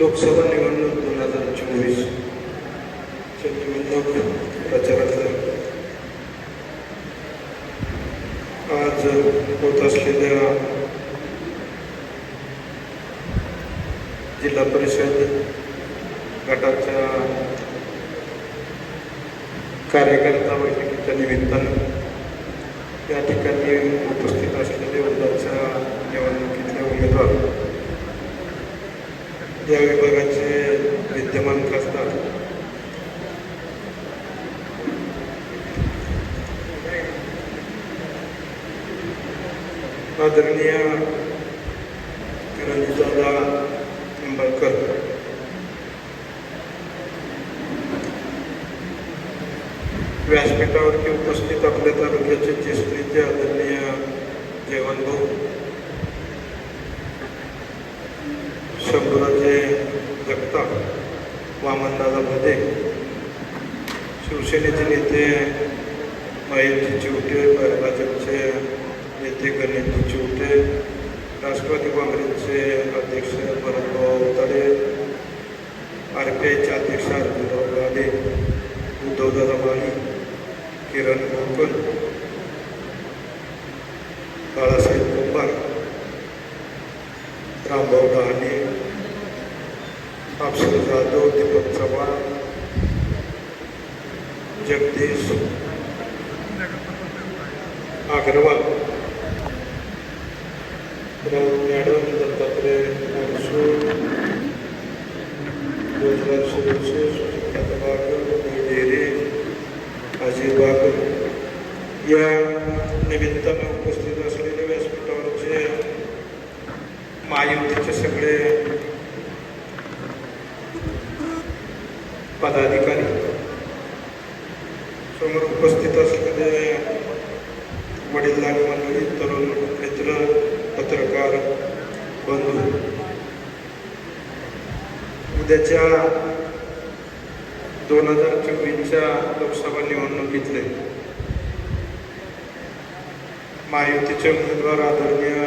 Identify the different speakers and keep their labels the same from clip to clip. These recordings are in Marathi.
Speaker 1: लोकसभा निवडणूक दोन हजार चोवीस. निवडणूक प्रचाराचा आज होत असलेल्या जिल्हा परिषद गटाच्या कार्यकर्ता बैठकीच्या निमित्तानं या ठिकाणी उपस्थित असलेले उद्याच्या निवडणुकीतले उमेदवार या विभागाचे विद्यमान खासदार. आदरणीय रणजितदादा निंबाळकर व्यासपीठावरती उपस्थित आपल्या तालुक्याचे ज्येष्ठीचे आदरणीय जयवंतभाऊ भाऊ. वामनदादा भदे शिवसेनेचे नेते महेशजी चिवटे भाजपचे नेते गणेशजी चिवटे राष्ट्रवादी काँग्रेसचे अध्यक्ष भरतभाऊ अवताडे आर पी आयचे अध्यक्ष अर्जुनराव गाडे उद्धवदादा माळी किरण गोकल अग्रवाल राऊत मॅडम दत्तात्रय मनसूर गुजरात सुरक्षे सुचिता बागर डेरे अजय बागर या निमित्तानं उपस्थित असलेल्या व्यासपीठावरचे महायुतीचे सगळे पदाधिकारी समोर उपस्थित असलेले वडीलधारी मंडळी तरुण मित्र पत्रकार बंधू उद्याच्या दोन हजार चोवीसच्या लोकसभा निवडणुकीतले महायुतीचे उमेदवार आदरणीय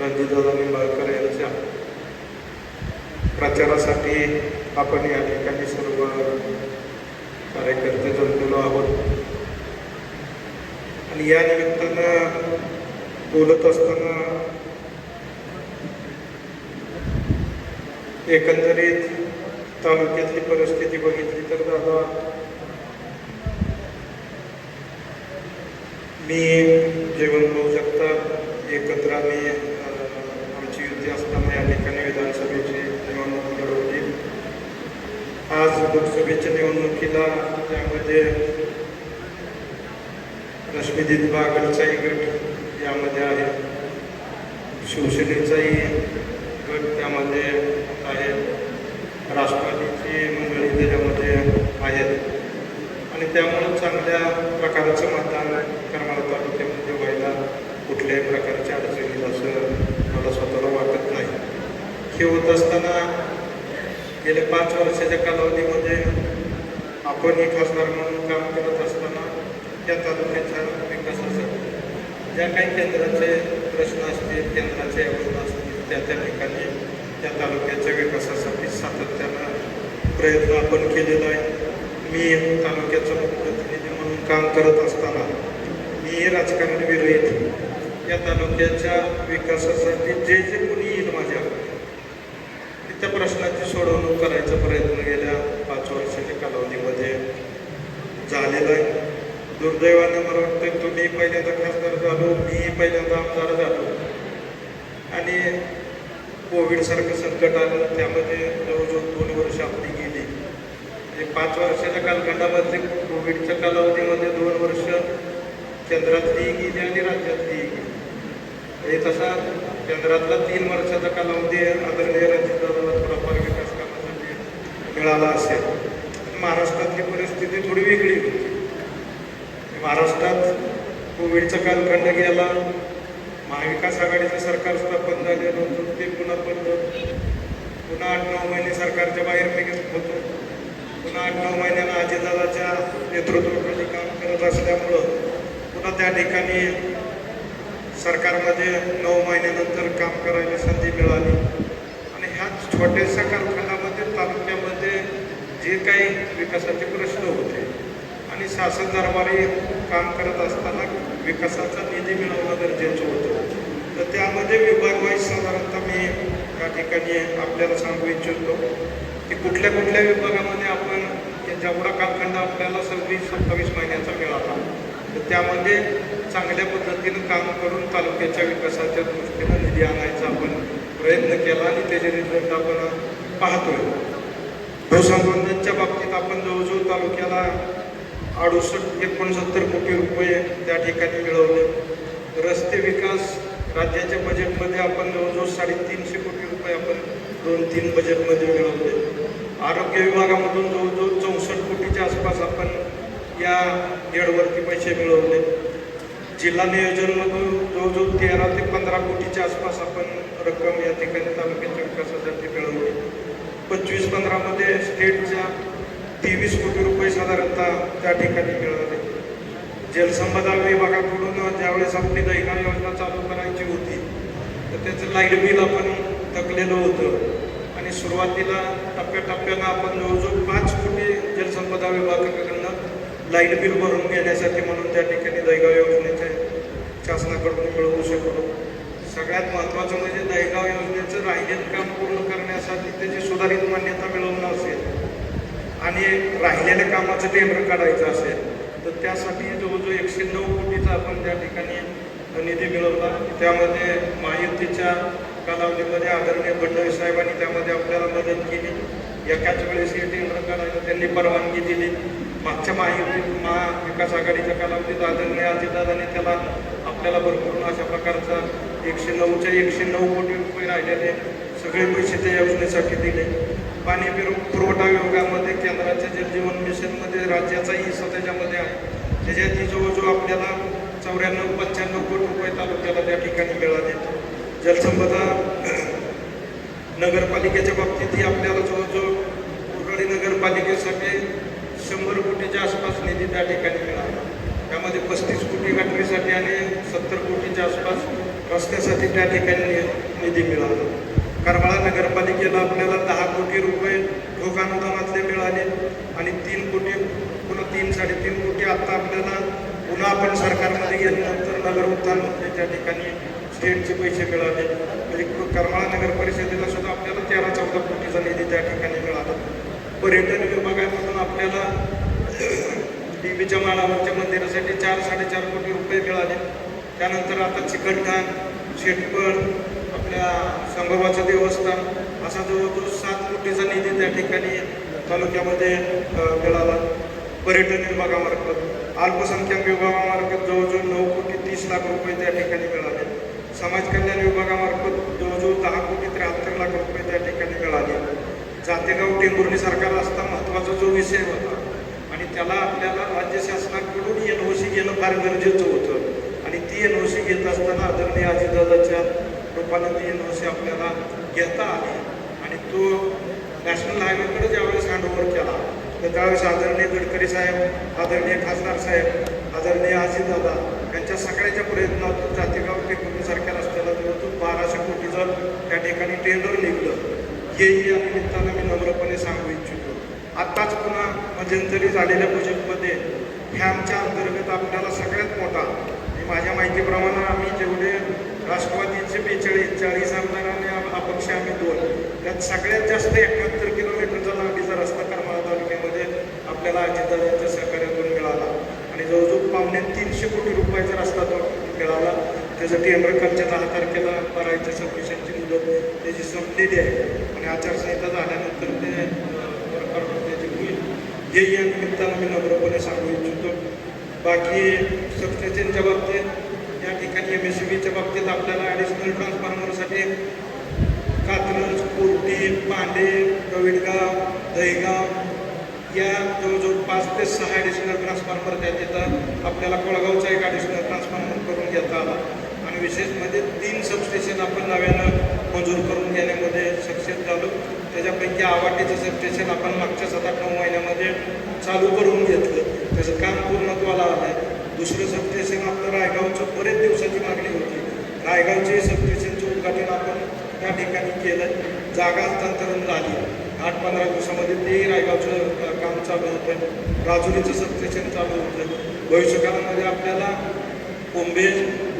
Speaker 1: रणजितदादा निंबाळकर यांच्या प्रचारासाठी आपण या ठिकाणी सर्व कार्यकर्ते जमलेलो आहोत. आणि या निमित्तानं बोलत असताना एकंदरीत तालुक्यातली परिस्थिती बघितली तर दादा मी जेवण होऊ शकता. एकत्र आम्ही आमची युती असताना या ठिकाणी विधानसभेची निवडणूक लढवली. आज लोकसभेच्या निवडणुकीला त्यामध्ये रश्मीदित बागलचाही गट यामध्ये आहे. शिवसेनेचाही गट त्यामध्ये आहे. राष्ट्रवादीची मंडळी त्याच्यामध्ये आहेत. आणि त्यामुळं चांगल्या प्रकारचं मतदान करमाळा तालुक्यामध्ये व्हायला कुठल्याही प्रकारची अडचणी असं मला स्वतःला वाटत नाही. हे होत असताना गेल्या पाच वर्षाच्या कालावधीमध्ये आपणही खासदार काम करत असताना त्या तालुक्याच्या विकासासाठी ज्या काही केंद्राचे प्रश्न असतील केंद्राच्या योजना असतील त्या त्या ठिकाणी त्या तालुक्याच्या विकासासाठी सातत्यानं प्रयत्न आपण केलेला आहे. मी तालुक्याचं लोकप्रतिनिधी म्हणून काम करत असताना मी राजकारण विरहित. या तालुक्याच्या विकासासाठी जे जे कोणी येईल माझ्या त्या प्रश्नाची सोडवणूक करायचा प्रयत्न गेल्या पाच वर्षाच्या कालावधीमध्ये झालेला आहे. दुर्दैवाने मला वाटतं तुम्ही पहिल्यांदा पहिल्यांदा आमदार झालो आणि कोविडसारखं संकट आलं त्यामध्ये जवळजवळ दोन वर्ष आपली गेली. म्हणजे पाच वर्षाच्या कालखंडामध्ये कोविडच्या कालावधीमध्ये दोन वर्ष केंद्रातली गेली आणि राज्यातली गेली. म्हणजे तसा केंद्रातला तीन वर्षाचा कालावधी आदरणीय रणजितदादाला थोडाफार विकास करण्यासाठी मिळाला असेल. महाराष्ट्रातली परिस्थिती थोडी वेगळी होती. महाराष्ट्रात कोविडचा कालखंड गेला. महाविकास आघाडीचं सरकार बंद झालेलं होतं ते पुन्हा बंद पुन्हा आठ नऊ महिने सरकारच्या बाहेर निघत होतो. पुन्हा आठ नऊ महिन्यानं अजितदादाच्या नेतृत्वाखाली काम करत असल्यामुळं पुन्हा त्या ठिकाणी सरकारमध्ये नऊ महिन्यानंतर काम करायला संधी मिळाली. आणि ह्याच छोट्याशा कारखान्यामध्ये तालुक्यामध्ये जे काही विकासाचे प्रश्न होते आणि शासन दरबारी काम करत असताना विकासाचा निधी मिळवणं गरजेचं होतं. तर त्यामध्ये विभागवाईज साधारणतः मी या ठिकाणी आपल्याला सांगू इच्छितो की कुठल्या कुठल्या विभागामध्ये आपण जेवढा कालखंड आपल्याला सव्वीस सत्तावीस महिन्याचा मिळाला तर त्यामध्ये चांगल्या पद्धतीनं काम करून तालुक्याच्या विकासाच्या दृष्टीनं निधी आणायचा आपण प्रयत्न केला आणि त्याचे रिझल्ट आपण पाहतोय. भूसंबंधांच्या बाबतीत आपण जवळजवळ तालुक्याला अडुसष्ट एकोणसत्तर कोटी रुपये त्या ठिकाणी मिळवले. रस्ते विकास राज्याच्या बजेटमध्ये आपण जवळजवळ साडेतीनशे कोटी रुपये आपण दोन तीन बजेटमध्ये मिळवले. आरोग्य विभागामधून जवळजवळ चौसष्ट कोटीच्या आसपास आपण या गेडवरती पैसे मिळवले. जिल्हा नियोजनमधून जवळजवळ तेरा ते पंधरा कोटीच्या आसपास आपण रक्कम या ठिकाणी तालुक्याच्या विकासासाठी मिळवली. पंचवीस पंधरामध्ये स्टेटच्या तेवीस कोटी रुपये साधारणतः त्या ठिकाणी मिळाले. जलसंपदा विभागाकडून ज्यावेळेस आपली दैना योजना चालू करायची होती तर त्याचं लाइट बिल आपण थकलेलं होतं. आणि सुरुवातीला टप्प्याटप्प्यानं आपण जवळजवळ पाच कोटी जलसंपदा विभागाकडनं लाइट बिल भरून घेण्यासाठी म्हणून त्या ठिकाणी दैगाव योजनेच्या शासनाकडून मिळवू शकलो. सगळ्यात महत्त्वाचं म्हणजे दैगाव योजनेचं राहिलेलं काम पूर्ण करण्यासाठी त्याची सुधारित मान्यता मिळवणं असेल. आणि राहिलेल्या कामाचं टेंडर काढायचं असेल तर त्यासाठी जवळजवळ एकशे नऊ कोटीचा आपण त्या ठिकाणी निधी मिळवला. त्यामध्ये महायुतीच्या कालावधीमध्ये आदरणीय फडणवीस साहेबांनी त्यामध्ये आपल्याला मदत केली. एकाच वेळेस हे टेंडर काढायला त्यांनी परवानगी दिली. मागच्या महायुती महाविकास आघाडीच्या कालावधीत आदरणीय अजितदादांनी त्याला आपल्याला भरपूर अशा प्रकारचा एकशे नऊच्या एकशे नऊ कोटी रुपये राहिलेले सगळे पैसे त्या योजनेसाठी दिले. पाणी पुर- पुरवठा विभागामध्ये केंद्राच्या जलजीवन मिशनमध्ये राज्याचा हिस्सा त्याच्यामध्ये आहे. त्याच्यात जवळजवळ आपल्याला चौऱ्याण्णव पंच्याण्णव कोटी रुपये तालुक्याला त्या ठिकाणी मिळाले जलसंपदा नगरपालिकेच्या बाबतीतही आपल्याला जवळजवळ कुरळी नगरपालिकेसाठी शंभर कोटीच्या आसपास निधी त्या ठिकाणी मिळाला. त्यामध्ये पस्तीस कोटी गटरीसाठी आणि सत्तर कोटीच्या आसपास रस्त्यासाठी त्या ठिकाणी निधी मिळाला. करमाळा नगरपालिकेला आपल्याला दहा कोटी रुपये ठोक अनुदानातले मिळाले आणि तीन कोटी पुन्हा तीन साडेतीन कोटी आत्ता आपल्याला पुन्हा आपण सरकारमध्ये गेल्यानंतर नगर उत्थानमध्ये त्या ठिकाणी स्टेटचे पैसे मिळाले. म्हणजे करमाळा नगर परिषदेला सुद्धा आपल्याला तेरा चौदा कोटीचा निधी त्या ठिकाणी मिळाला. पर्यटन विभागामधून आपल्याला देवीच्या माळावरच्या मंदिरासाठी चार साडेचार कोटी रुपये मिळाले. त्यानंतर आता चिकटठाण शेटपळ आपल्या संगोबाचं देवस्थान असा जवळजवळ सात कोटीचा निधी त्या ठिकाणी तालुक्यामध्ये मिळाला. पर्यटन विभागामार्फत अल्पसंख्याक विभागामार्फत जवळजवळ नऊ कोटी तीस लाख रुपये त्या ठिकाणी मिळाले. समाज कल्याण विभागामार्फत जवळजवळ दहा कोटी त्र्याहत्तर लाख रुपये त्या ठिकाणी मिळाले. जातेगाव टेंभुर्णी सरकार असता महत्त्वाचा जो विषय होता आणि त्याला आपल्याला राज्य शासनाकडून एन ओ सी घेणं फार गरजेचं होतं. आणि ती एन ओ सी घेत असताना आदरणीय अजितदादाच्या रूपानं ती एन ओ सी आपल्याला घेता आली. आणि तो नॅशनल हायवेकडे ज्यावेळेस हँडओव्हर केला तर त्यावेळेस आदरणीय गडकरी साहेब आदरणीय खासदार साहेब आदरणीय आजीदादा यांच्या सगळ्याच्या प्रयत्नातून जातेगाव टेकूनसारख्या रस्त्याला जवळजवळ बाराशे कोटीचं त्या ठिकाणी टेंडर निघलं. हेही या निमित्तानं मी नम्रपणे सांगू इच्छितो. आत्ताच पुन्हा मध्यंतरी झालेल्या बजेटमध्ये ह्या आमच्या अंतर्गत आपल्याला सगळ्यात मोठा माझ्या माहितीप्रमाणे आम्ही जेवढे राष्ट्रवादीचे बेचाळीस चाळीस आमदार आणि अपक्ष आम्ही दोन. त्यात सगळ्यात जास्त एकाहत्तर किलोमीटरचा लांबीचा रस्ता करमाळा तालुक्यामध्ये आपल्याला अजितदादांच्या सहकार्यातून मिळाला. आणि जवळजवळ पावणे तीनशे कोटी रुपयाचा रस्ता तो मिळाला. त्याचं टेंडर दहा तारखेला करायच्या सबमिशनची मुदत त्याची संपलेली आहे. आणि आचारसंहिता झाल्यानंतर ते त्याची होईल. हे या निमित्तानं मी नम्रपणे सांगू इच्छितो. बाकी सबस्टेशनच्या बाबतीत एम एस सी बीच्या बाबतीत आपल्याला ॲडिशनल ट्रान्सफॉर्मरसाठी कात्रज कोर्टी पांडे प्रवीणगाव दहीगाव या जवळजवळ पाच ते सहा ॲडिशनल ट्रान्सफॉर्मर त्या तिथं आपल्याला कोळगावचा एक ॲडिशनल ट्रान्सफॉर्मर करून घेता आला. आणि विशेष म्हणजे तीन सबस्टेशन आपण नव्यानं मंजूर करून घेण्यामध्ये सक्सेस झालो. त्याच्यापैकी आवाटीचं सबस्टेशन आपण मागच्या सात आठ नऊ महिन्यामध्ये चालू करून घेतलं. त्याचं काम पूर्णत्वाला आलं आहे दुसरं सबस्टेशन आपलं रायगावचं बरेच दिवसाची मागणी होती. रायगावचे सबस्टेशनचं उद्घाटन आपण त्या ठिकाणी केलं. जागा हस्तांतरण झाली. आठ पंधरा दिवसामध्ये ते रायगावचं काम चालू होतं. राजुरीचं सबस्टेशन चालू होतं. भविष्यकाळामध्ये आपल्याला कोंबे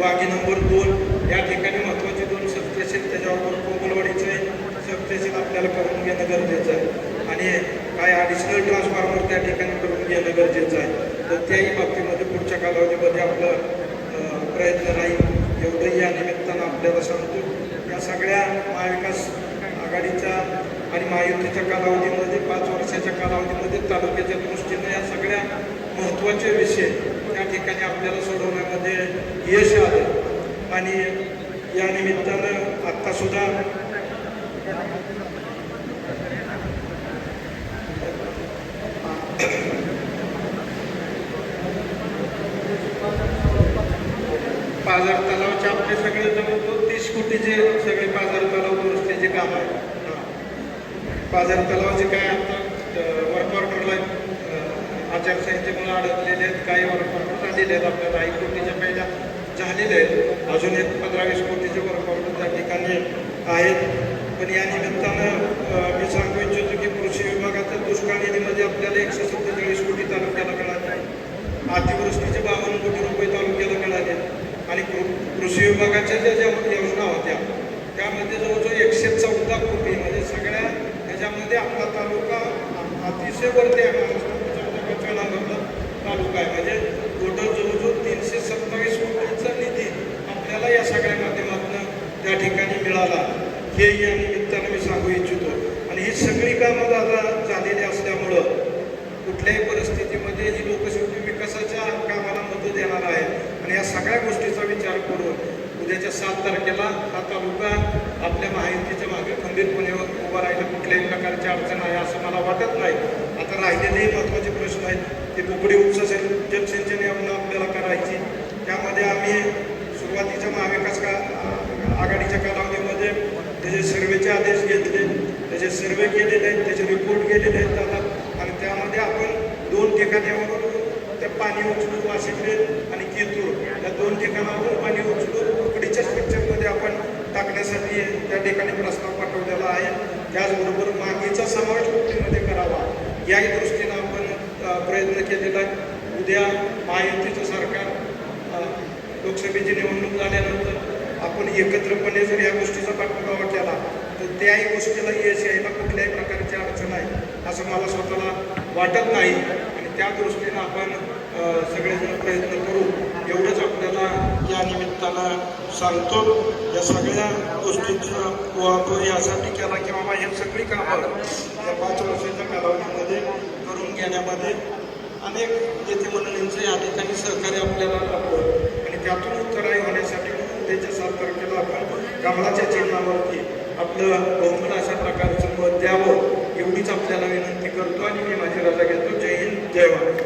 Speaker 1: वाघी नंबर दोन या ठिकाणी महत्त्वाचे दोन सबस्टेशन त्याच्याबरोबर कोंबलवाडीचे सबस्टेशन आपल्याला करून घेणं गरजेचं आहे. आणि काय ॲडिशनल ट्रान्सफॉर्मर त्या ठिकाणी करून घेणं गरजेचं आहे. तर त्याही बाबतीमध्ये पुढच्या कालावधीमध्ये आपलं प्रयत्न राहील एवढंही या निमित्तानं आपल्याला सांगतो. या सगळ्या महाविकास आघाडीच्या आणि महायुतीच्या कालावधीमध्ये पाच वर्षाच्या कालावधीमध्ये तालुक्याच्या दृष्टीनं या सगळ्या महत्त्वाचे विषय त्या ठिकाणी आपल्याला सोडवण्यामध्ये यश आलं. आणि या निमित्तानं आत्तासुद्धा पाझर तलावचे आपले सगळे जवळजवळ तीस कोटीचे सगळे बाजार तलाव दुरुस्तीचे काम आहे बाजार तलावाचे काय आता वर्क ऑर्डरला आचारसंहितेमुळे अडकलेले आहेत काही वर्क ऑर्डर झालेले आहेत. आपल्याला एक कोटीच्या पहिल्या झालेले आहेत. अजून एक पंधरा वीस कोटीचे वर्क ऑर्डर त्या ठिकाणी आहेत. पण या निमित्तानं मी सांगू इच्छितो की कृषी विभागाच्या दुष्काळ निधीमध्ये आपल्याला एकशे सत्तेचाळीस कोटी तालुक्याला मिळाले अतिवृष्टीचे बावन्न कोटी रुपये तालुक्याला मिळाले आणि कृ- कृषी विभागाच्या ज्या ज्या योजना होत्या त्यामध्ये जवळजवळ एकशे चौदा कोटी म्हणजे सगळ्या ह्याच्यामध्ये आपला तालुका अतिशय वरती आहे. महाराष्ट्राच्या पंचव्या तालुका आहे. म्हणजे टोटल जवळजवळ तीनशे सत्तावीस कोटीचा निधी आपल्याला या सगळ्या माध्यमातून त्या ठिकाणी मिळाला. हे या निमित्तानं मी सांगू इच्छितो. आणि ही सगळी कामं दादा झालेली असल्यामुळं कुठल्याही परिस्थितीमध्ये ही लोकशक्ती विकासाच्या कामाला मदत देणार आहे. आणि या सगळ्या गोष्टीचा विचार करून उद्याच्या सात तारखेला हा तालुका आपल्या माहितीच्या मागे खंबीरपणे उभा राहिला. कुठल्याही प्रकारची अडचण आहे असं मला वाटत नाही. आता राहिलेलेही महत्त्वाचे प्रश्न आहेत ते बोकडी उपसा जलसिंचन योजना आपल्याला करायची. त्यामध्ये आम्ही सुरुवातीच्या महाविकास का आघाडीच्या कालावधीमध्ये त्याचे सर्वेचे आदेश घेतले त्याचे सर्वे केलेले आहेत त्याचे रिपोर्ट केलेले आहेत. आता आणि त्यामध्ये आपण दोन ठिकाणावरून ते पाणी उचलून वाशिंदे आणि येतो. या दोन ठिकाणावरून पाणी उचलून उकडीच्या स्ट्रक्चरमध्ये आपण टाकण्यासाठी त्या ठिकाणी प्रस्ताव पाठवलेला आहे. त्याचबरोबर मागीचा समावेश कुठलीमध्ये करावा. याही दृष्टीनं आपण प्रयत्न केलेला आहे. उद्या महायुतीचं सरकार लोकसभेची निवडणूक झाल्यानंतर आपण एकत्रपणे जर या गोष्टीचा पाठपुरावा केला तर त्याही गोष्टीला यश यायला कुठल्याही प्रकारची अडचण आहे असं मला स्वतःला वाटत नाही. आणि त्या दृष्टीनं आपण सगळेजण प्रयत्न करू. एवढंच आपल्याला या निमित्तानं सांगतो. या सगळ्या गोष्टींचा वापर यासाठी केला की बाबा हे सगळी कामं या पाच वर्षाच्या कालावधीमध्ये करून घेण्यामध्ये अनेक नेते मंडळींचं या ठिकाणी सहकार्य आपल्याला लाभलं आणि त्यातून उत्तराई होण्यासाठी म्हणून त्याच्या सात तारखेला आपण कमळाच्या चिन्हावरती आपलं बहुमत अशा प्रकारचं मत द्यावं एवढीच आपल्याला विनंती करतो आणि मी माझी रजा घेतो. जय हिंद जय महाराज